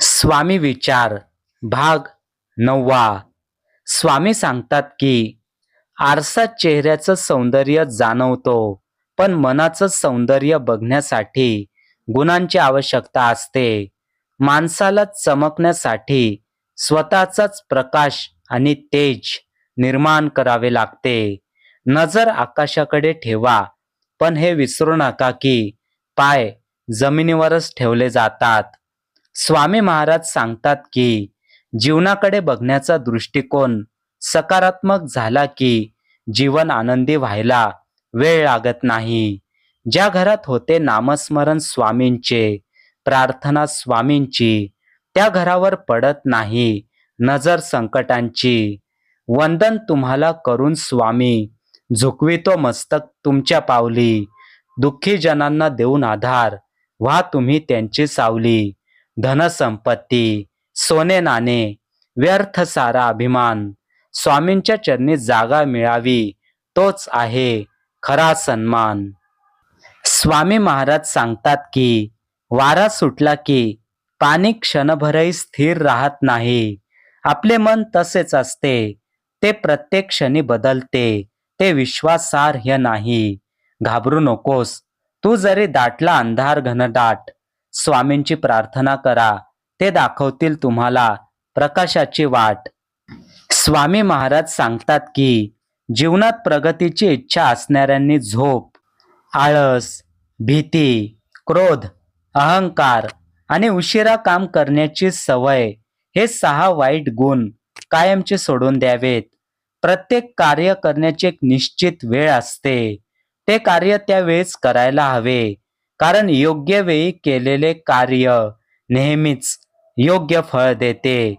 स्वामी विचार भाग नववा. स्वामी सांगतात की आरसा चेहऱ्याचं सौंदर्य जाणवतो पण मनाचं सौंदर्य बघण्यासाठी गुणांची आवश्यकता असते. माणसाला चमकण्यासाठी स्वतःचाच प्रकाश आणि तेज निर्माण करावे लागते. नजर आकाशाकडे ठेवा पण हे विसरू नका की पाय जमिनीवरच ठेवले जातात. स्वामी महाराज सांगतात की जीवनाकडे बघण्याचा दृष्टिकोन सकारात्मक झाला की जीवन आनंदी व्हायला वेळ लागत नाही. ज्या घरात होते नामस्मरण स्वामींचे प्रार्थना स्वामींची त्या घरावर पडत नाही नजर संकटांची. वंदन तुम्हाला करून स्वामी झुकवितो मस्तक तुमच्या पावली दुःखी जनांना देऊन आधार व्हा तुम्ही त्यांची सावली. धनसंपत्ती सोने नाणे व्यर्थ सारा अभिमान स्वामींच्या चरणी जागा मिळावी तोच आहे खरा सन्मान. स्वामी महाराज सांगतात की वारा सुटला की पाणी क्षणभरही स्थिर राहत नाही. आपले मन तसेच असते. ते प्रत्येक क्षणी बदलते. ते विश्वासार्ह नाही. घाबरू नकोस. तू जरी दाटला अंधार घनदाट स्वामींची प्रार्थना करा. ते दाखवतील तुम्हाला प्रकाशाची वाट. स्वामी महाराज सांगतात की जीवनात प्रगतीची इच्छा असणाऱ्यांनी झोप आळस भीती क्रोध अहंकार आणि उशिरा काम करण्याची सवय हे सहा वाईट गुण कायमचे सोडून द्यावेत. प्रत्येक कार्य करण्याची एक निश्चित वेळ असते. ते कार्य त्यावेळेस करायला हवे. कारण योग्य वेळी केलेले कार्य नेहमीच योग्य फळ देते.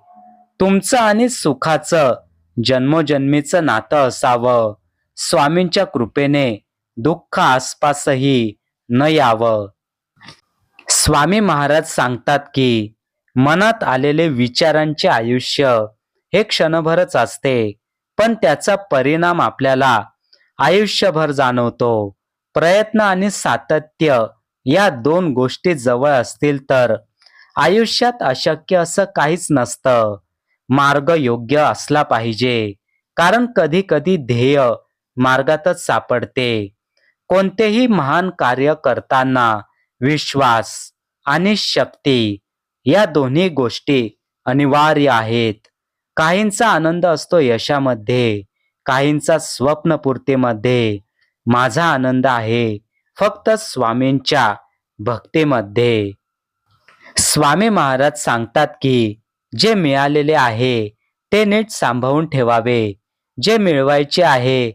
तुमचं आणि सुखाचं जन्मोजन्मीचं नातं असावं. स्वामींच्या कृपेने दुःख आसपासही न यावं. स्वामी महाराज सांगतात की मनात आलेले विचारांचे आयुष्य हे क्षणभरच असते पण त्याचा परिणाम आपल्याला आयुष्यभर जाणवतो. प्रयत्न आणि सातत्य या दोन गोष्टी जवळ असतील तर आयुष्यात अशक्य असं काहीच नसतं. मार्ग योग्य असला पाहिजे. कारण कधी कधी ध्येय मार्गातच सापडते. कोणतेही महान कार्य करताना विश्वास आणि शक्ती या दोन्ही गोष्टी अनिवार्य आहेत. काहींचा आनंद असतो यशामध्ये काहींचा स्वप्नपूर्तीमध्ये माझा आनंद आहे फक्त स्वामींच्या भक्तीमध्ये. स्वामी महाराज सांगतात की जे मिळालेले आहे ते नीट सांभाळून ठेवावे. जे मिळवायचे आहे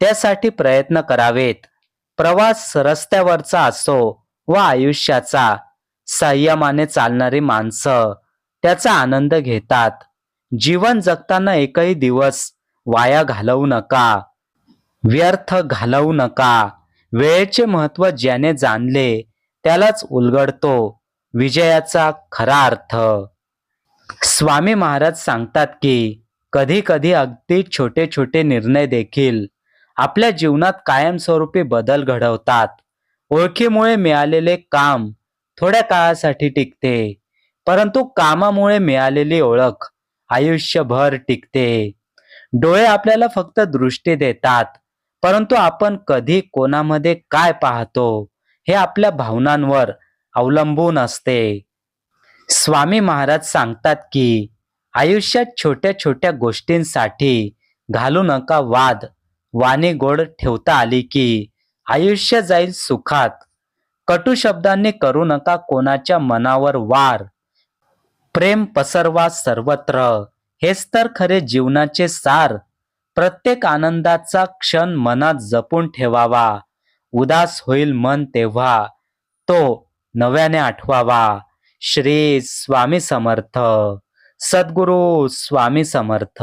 त्यासाठी प्रयत्न करावेत. प्रवास रस्त्यावरचा असो व आयुष्याचा संयमाने चालणारी माणसं त्याचा आनंद घेतात. जीवन जगताना एकही दिवस वाया घालवू नका. व्यर्थ घालवू नका. वेळेचे महत्त्व ज्याने जाणले त्यालाच उलगडतो विजयाचा खरा अर्थ. स्वामी महाराज सांगतात की कधी कधी अगदी छोटे छोटे निर्णय देखील आपल्या जीवनात कायमस्वरूपी बदल घडवतात. ओळखीमुळे मिळालेले काम थोड्या काळासाठी टिकते परंतु कामामुळे मिळालेली ओळख आयुष्यभर टिकते. डोळे आपल्याला फक्त दृष्टी देतात परंतु आपण कधी कोणामध्ये काय पाहतो हे आपल्या भावनांवर अवलंबून असते. स्वामी महाराज सांगतात की आयुष्यात छोट्या छोट्या गोष्टींसाठी घालू नका वाद वाणी गोड ठेवता आली की आयुष्य जाईल सुखात. कटू शब्दांनी करू नका कोणाच्या मनावर वार. प्रेम पसरवा सर्वत्र हेच तर खरे जीवनाचे सार. प्रत्येक आनंदाचा क्षण मनात जपून ठेवावा. उदास होईल मन तेव्हा. तो नव्याने आठवावा. श्री स्वामी समर्थ. सद्गुरू स्वामी समर्थ.